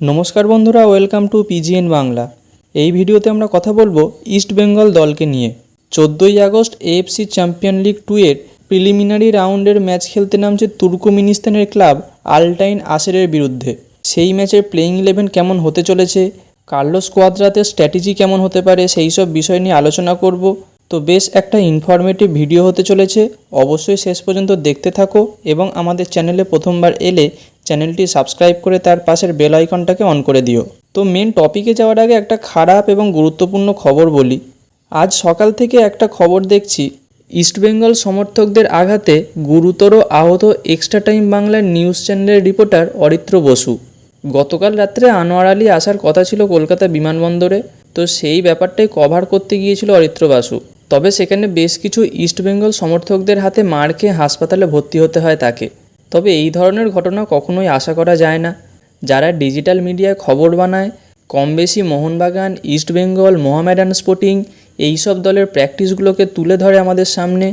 নমস্কার বন্ধুরা, welcome to পিজিএন Bangla. এই ভিডিওতে আমরা কথা বলব ইস্ট বেঙ্গল দলকে নিয়ে। চোদ্দোই August AFC champion league two এর প্রিলিমিনারি রাউন্ডের ম্যাচ খেলতে নামছে তুর্কমিনিস্তানের ক্লাব আলটাইন আসেরের বিরুদ্ধে। সেই ম্যাচের প্লেইং ইলেভেন কেমন হতে চলেছে কার্লোস কোয়াদ্রাতের স্ট্র্যাটেজি কেমন হতে পারে, সেই সব বিষয় নিয়ে আলোচনা করব। তো বেশ একটা ইনফরমেটিভ ভিডিও হতে চলেছে, অবশ্যই শেষ পর্যন্ত দেখতে থাকো এবং আমাদের চ্যানেলে প্রথমবার এলে চ্যানেলটি সাবস্ক্রাইব করে তার পাশের বেল আইকনটাকে অন করে দিও। তো মেন টপিকে যাওয়ার আগে একটা খারাপ এবং গুরুত্বপূর্ণ খবর বলি। আজ সকাল থেকে একটা খবর দেখছি। ইস্টবেঙ্গল সমর্থকদের আঘাতে গুরুতর আহত এক্সট্রা টাইম বাংলার নিউজ চ্যানেলের রিপোর্টার অরিত্র বসু। গতকাল রাত্রে আনোয়ার আলী আসার কথা ছিল কলকাতা বিমানবন্দরে। তো সেই ব্যাপারটাই কভার করতে গিয়েছিল অরিত্র বাসু। তবে সেখানে বেশ কিছু ইস্টবেঙ্গল সমর্থকদের হাতে মার খেয়ে হাসপাতালে ভর্তি হতে হয় তাকে। তবে এই ধরনের ঘটনা কখনোই আশা করা যায় না। যারা ডিজিটাল মিডিয়ায় খবর বানায় কম বেশি মোহনবাগান ইস্টবেঙ্গল মোহামেডান স্পোর্টিং, এইসব দলের প্র্যাকটিসগুলোকে তুলে ধরে আমাদের সামনে।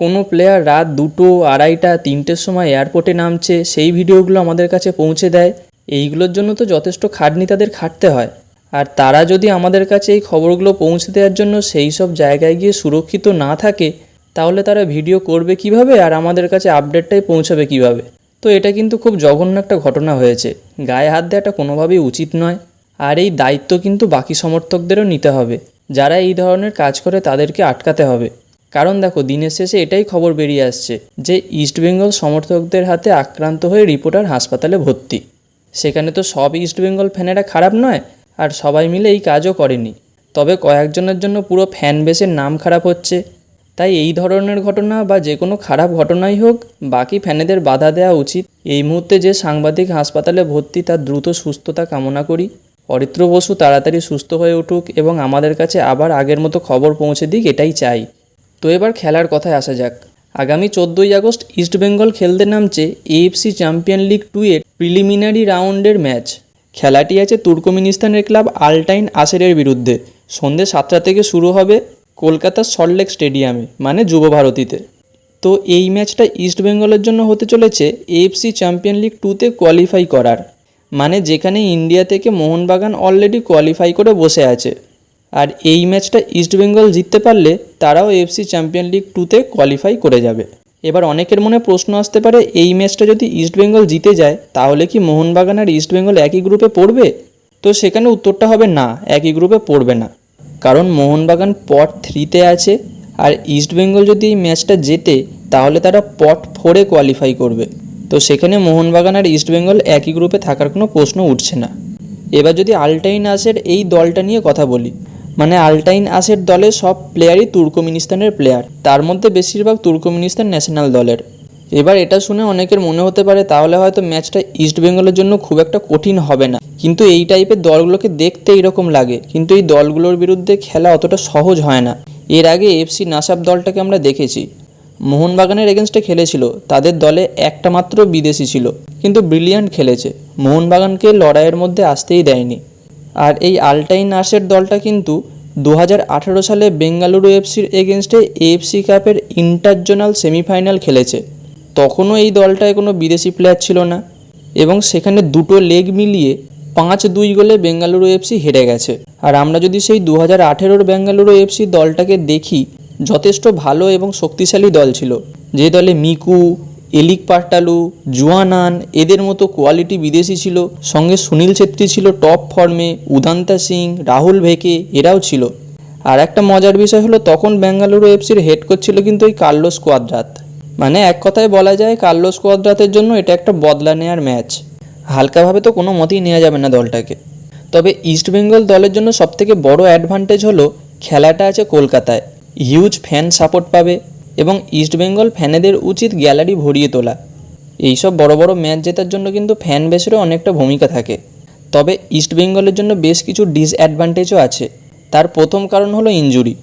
কোনো প্লেয়ার রাত দুটো, আড়াইটা, তিনটের সময় এয়ারপোর্টে নামছে, সেই ভিডিওগুলো আমাদের কাছে পৌঁছে দেয়। এইগুলোর জন্য তো যথেষ্ট খাটনি তাদের খাটতে হয়। আর তারা যদি আমাদের কাছে এই খবরগুলো পৌঁছে দেওয়ার জন্য সেই সব জায়গায় গিয়ে সুরক্ষিত না থাকে তাহলে তারা ভিডিও করবে কীভাবে আর আমাদের কাছে আপডেটটাই পৌঁছাবে কীভাবে? তো এটা কিন্তু খুব জঘন্য একটা ঘটনা হয়েছে। গায়ে হাত দেওয়াটা কোনোভাবেই উচিত নয়। আর এই দায়িত্ব কিন্তু বাকি সমর্থকদেরও নিতে হবে। যারা এই ধরনের কাজ করে তাদেরকে আটকাতে হবে। কারণ দেখো, দিনের শেষে এটাই খবর বেরিয়ে আসছে যে ইস্টবেঙ্গল সমর্থকদের হাতে আক্রান্ত হয়ে রিপোর্টার হাসপাতালে ভর্তি। সেখানে তো সব ইস্টবেঙ্গল ফ্যানেরা খারাপ নয়, আর সবাই মিলে এই কাজও করেনি। তবে কয়েকজনের জন্য পুরো ফ্যান বেসের নাম খারাপ হচ্ছে। তাই এই ধরনের ঘটনা বা যে কোনো খারাপ ঘটনাই হোক, বাকি ফ্যানেদের বাধা দেওয়া উচিত। এই মুহূর্তে যে সাংবাদিক হাসপাতালে ভর্তি, তার দ্রুত সুস্থতা কামনা করি। অরিত্র বসু তাড়াতাড়ি সুস্থ হয়ে উঠুক এবং আমাদের কাছে আবার আগের মতো খবর পৌঁছে দিক, এটাই চাই। তো এবার খেলার কথায় আসা যাক। আগামী চোদ্দোই আগস্ট ইস্টবেঙ্গল খেলতে নামছে এএফসি চ্যাম্পিয়ন লিগ টু এর প্রিলিমিনারি রাউন্ডের ম্যাচ খেলাটি আছে তুর্কমিনিস্তানের ক্লাব আলটাইন আসেরের বিরুদ্ধে। সন্ধ্যে সাতটা থেকে শুরু হবে। কলকাতার সল্টলেক স্টেডিয়ামে মানে যুব ভারতীতে তো এই ম্যাচটা ইস্ট বেঙ্গলের জন্য হতে চলেছে এএফসি চ্যাম্পিয়ন লিগ টুতে কোয়ালিফাই করার মানে যেখানে ইন্ডিয়া থেকে মোহনবাগান অলরেডি কোয়ালিফাই করে বসে আছে। আর এই ম্যাচটা ইস্ট বেঙ্গল জিততে পারলে তারাও এফসি চ্যাম্পিয়ন লিগ টুতে কোয়ালিফাই করে যাবে। এবার অনেকের মনে প্রশ্ন আসতে পারে, এই ম্যাচটা যদি ইস্ট বেঙ্গল জিতে যায়, তাহলে কি মোহনবাগান আর ইস্ট বেঙ্গল একই গ্রুপে পড়বে? তো সেখানে উত্তরটা হবে না, একই গ্রুপে পড়বে না। কারণ মোহনবাগান পট থ্রিতে আছে আর ইস্ট বেঙ্গল যদি এই ম্যাচটা জেতে, তাহলে তারা পট ফোরে কোয়ালিফাই করবে। তো সেখানে মোহনবাগান আর ইস্ট বেঙ্গল একই গ্রুপে থাকার কোনো প্রশ্ন উঠছে না। এবার যদি আলটাইন আসের এই দলটা নিয়ে কথা বলি মানে আলটাইন আসের দলের সব প্লেয়ারই তুর্কমিনিস্তানের প্লেয়ার তার মধ্যে বেশিরভাগ তুর্কমিনিস্তান ন্যাশনাল দলের। এবার এটা শুনে অনেকের মনে হতে পারে তাহলে হয়তো ম্যাচটা ইস্ট বেঙ্গলের জন্য খুব একটা কঠিন হবে না। কিন্তু এই টাইপের দলগুলোকে দেখতে এরকম লাগে। কিন্তু এই দলগুলোর বিরুদ্ধে খেলা অতটা সহজ হয় না। এর আগে এফসি নাসাব দলটাকে আমরা দেখেছি। মোহনবাগানের এগেনস্টে খেলেছিল। তাদের দলে একটা মাত্র বিদেশি ছিল। কিন্তু ব্রিলিয়ান্ট খেলেছে। মোহনবাগানকে লড়াইয়ের মধ্যে আসতেই দেয়নি। আর এই আলটাইন আর্সের দলটা কিন্তু দু হাজার আঠারো সালে বেঙ্গালুরু এফসির এগেনস্টে এএফসি কাপের ইন্টারজোনাল সেমিফাইনাল খেলেছে। তখনও এই দলটায় কোনো বিদেশি প্লেয়ার ছিল না এবং সেখানে দুটো লেগ মিলিয়ে পাঁচ দুই গোলে বেঙ্গালুরু এফসি হেরে গেছে। আর আমরা যদি সেই দু হাজার আঠেরোর বেঙ্গালুরু এফসি দলটাকে দেখি, যথেষ্ট ভালো এবং শক্তিশালী দল ছিল। যে দলে মিকু, এলিক পার্টালু জুয়ানান এদের মতো কোয়ালিটি বিদেশি ছিল, সঙ্গে সুনীল ছেত্রী ছিল টপ ফর্মে উদান্তা সিং, রাহুল ভেকে, এরাও ছিল। আর একটা মজার বিষয় হলো, তখন বেঙ্গালুরু এফসির হেড কোচ ছিল কিন্তু ওই কার্লোস কোয়াদ্রাত। মানে এক কথায় বলা যায় কার্লোস কোয়াদ্রাতের জন্য এটা একটা বদলা নেওয়ার ম্যাচ। হালকাভাবে তো কোনো মতেই নেওয়া যাবে না দলটাকে। তবে ইস্টবেঙ্গল দলের জন্য সবথেকে বড় অ্যাডভান্টেজ হলো খেলাটা আছে কলকাতায়। হিউজ ফ্যান সাপোর্ট পাবে এবং ইস্টবেঙ্গল ফ্যানেদের উচিত গ্যালারি ভরিয়ে তোলা। এইসব বড় বড় ম্যাচ জেতার জন্য কিন্তু ফ্যান বেসেরও অনেকটা ভূমিকা থাকে। তবে ইস্টবেঙ্গলের জন্য বেশ কিছু ডিসঅ্যাডভান্টেজও আছে। তার প্রথম কারণ হলো ইঞ্জুরি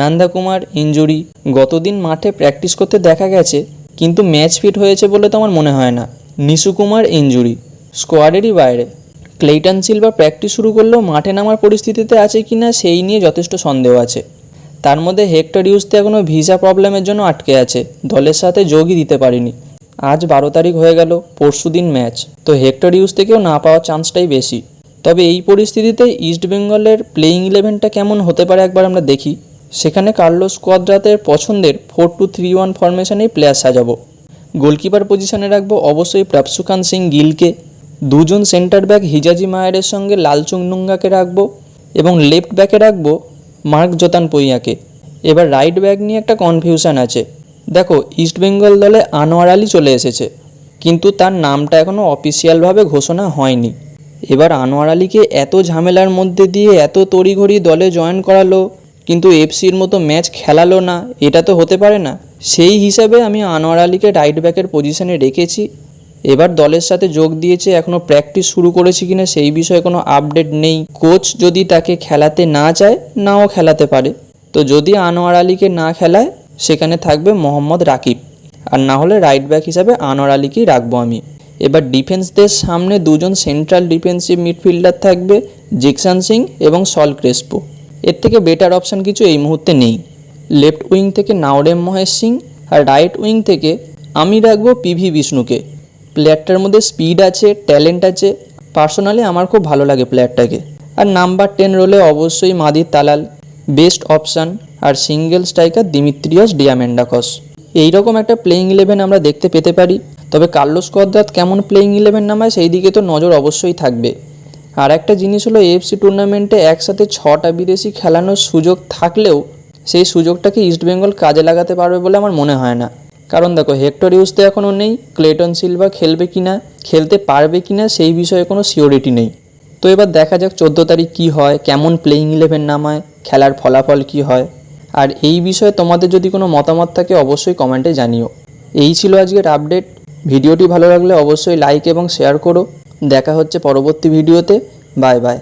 নান্দা কুমার ইঞ্জুরি গতদিন মাঠে প্র্যাকটিস করতে দেখা গেছে, কিন্তু ম্যাচ ফিট হয়েছে বলে তো আমার মনে হয় না। নিশু কুমার ইঞ্জুরি স্কোয়াডেরই বাইরে। ক্লেইটন সিলভা প্র্যাকটিস শুরু করলেও মাঠে নামার পরিস্থিতিতে আছে কি না সেই নিয়ে যথেষ্ট সন্দেহ আছে। তার মধ্যে হেক্টর ইউজতে এখনও ভিসা প্রবলেমের জন্য আটকে আছে, দলের সাথে যোগই দিতে পারিনি। আজ বারো তারিখ হয়ে গেল, পরশু দিন ম্যাচ তো হেক্টর ইউজ থেকেও না পাওয়ার চান্সটাই বেশি। তবে এই পরিস্থিতিতে ইস্ট বেঙ্গলের প্লেইং ইলেভেনটা কেমন হতে পারে একবার আমরা দেখি। সেখানে কার্লোস কোয়াদ্রাতের পছন্দের ফোর টু থ্রি ওয়ান ফরমেশনেই প্লেয়ার সাজাবো। গোলকিপার পজিশনে রাখব অবশ্যই প্রাপসুকান সিং গিলকে। দুজন সেন্টার ব্যাক হিজাজি মায়ারের সঙ্গে লালচুং নুঙ্গাকে রাখব এবং লেফট ব্যাকে রাখব মার্ক জোতান পইয়াকে। এবার রাইট ব্যাক নিয়ে একটা কনফিউশন আছে। দেখো ইস্ট বেঙ্গল দলে আনোয়ার আলী চলে এসেছে, কিন্তু তার নামটা এখনও অফিসিয়ালভাবে ঘোষণা হয়নি। এবার আনোয়ার আলীকে এত ঝামেলার মধ্যে দিয়ে এত তড়িঘড়ি দলে জয়েন করালো কিন্তু এফসির মতো ম্যাচ খেলালো না, এটা তো হতে পারে না। সেই হিসাবে আমি আনোয়ার আলীকে রাইট ব্যাকের পজিশনে রেখেছি। এবার দলের সাথে যোগ দিয়েছে এখনও প্র্যাকটিস শুরু করেছে কিনা সেই বিষয়ে কোনো আপডেট নেই। কোচ যদি তাকে খেলাতে না চায়, নাও খেলাতে পারে। তো যদি আনোয়ার আলীকে না খেলায়, সেখানে থাকবে মোহাম্মদ রাকিব। আর না হলে রাইট ব্যাক হিসাবে আনোয়ার আলীকেই রাখব আমি। এবার ডিফেন্সদের সামনে দুজন সেন্ট্রাল ডিফেন্সিভ মিডফিল্ডার থাকবে, জিকসান সিং এবং সল ক্রেসপো। এর থেকে বেটার অপশান কিছু এই মুহূর্তে নেই। লেফট উইং থেকে নাওরেম মহেশ সিং আর রাইট উইং থেকে আমি রাখব পিভি বিষ্ণুকে। প্লেয়ারটার মধ্যে স্পিড আছে ট্যালেন্ট আছে। পার্সোনালি আমার খুব ভালো লাগে প্লেয়ারটাকে আর নাম্বার টেন রোলে অবশ্যই মাদির তালাল। বেস্ট অপশান আর সিঙ্গেল স্ট্রাইকার দিমিত্রিয়াস ডিয়ামেন্ডাকস। এইরকম একটা প্লেইং ইলেভেন আমরা দেখতে পেতে পারি। তবে কার্লোস কদ্রাত কেমন প্লেইং ইলেভেন নামায় সেই দিকে তো নজর অবশ্যই থাকবে। আর একটা জিনিস হলো এএফসি টুর্নামেন্টে একসাথে ছটা বিদেশি খেলানোর সুযোগ থাকলেও সেই সুযোগটাকে ইস্টবেঙ্গল কাজে লাগাতে পারবে বলে আমার মনে হয় না। কারণ দেখো হেক্টর ইউজ তো এখনও নেই ক্লেটন সিলভা খেলবে কি না, খেলতে পারবে কি না, সেই বিষয়ে কোনো সিওরিটি নেই। তো এবার দেখা যাক চোদ্দ তারিখ কী হয়, কেমন প্লেইং ইলেভেন নামায়, খেলার ফলাফল কী হয়। আর এই বিষয়ে তোমাদের যদি কোনো মতামত থাকে, অবশ্যই কমেন্টে জানিও। এই ছিল আজকের আপডেট ভিডিওটি ভালো লাগলে অবশ্যই লাইক এবং শেয়ার করো। দেখা হচ্ছে পরবর্তী ভিডিওতে। Bye bye.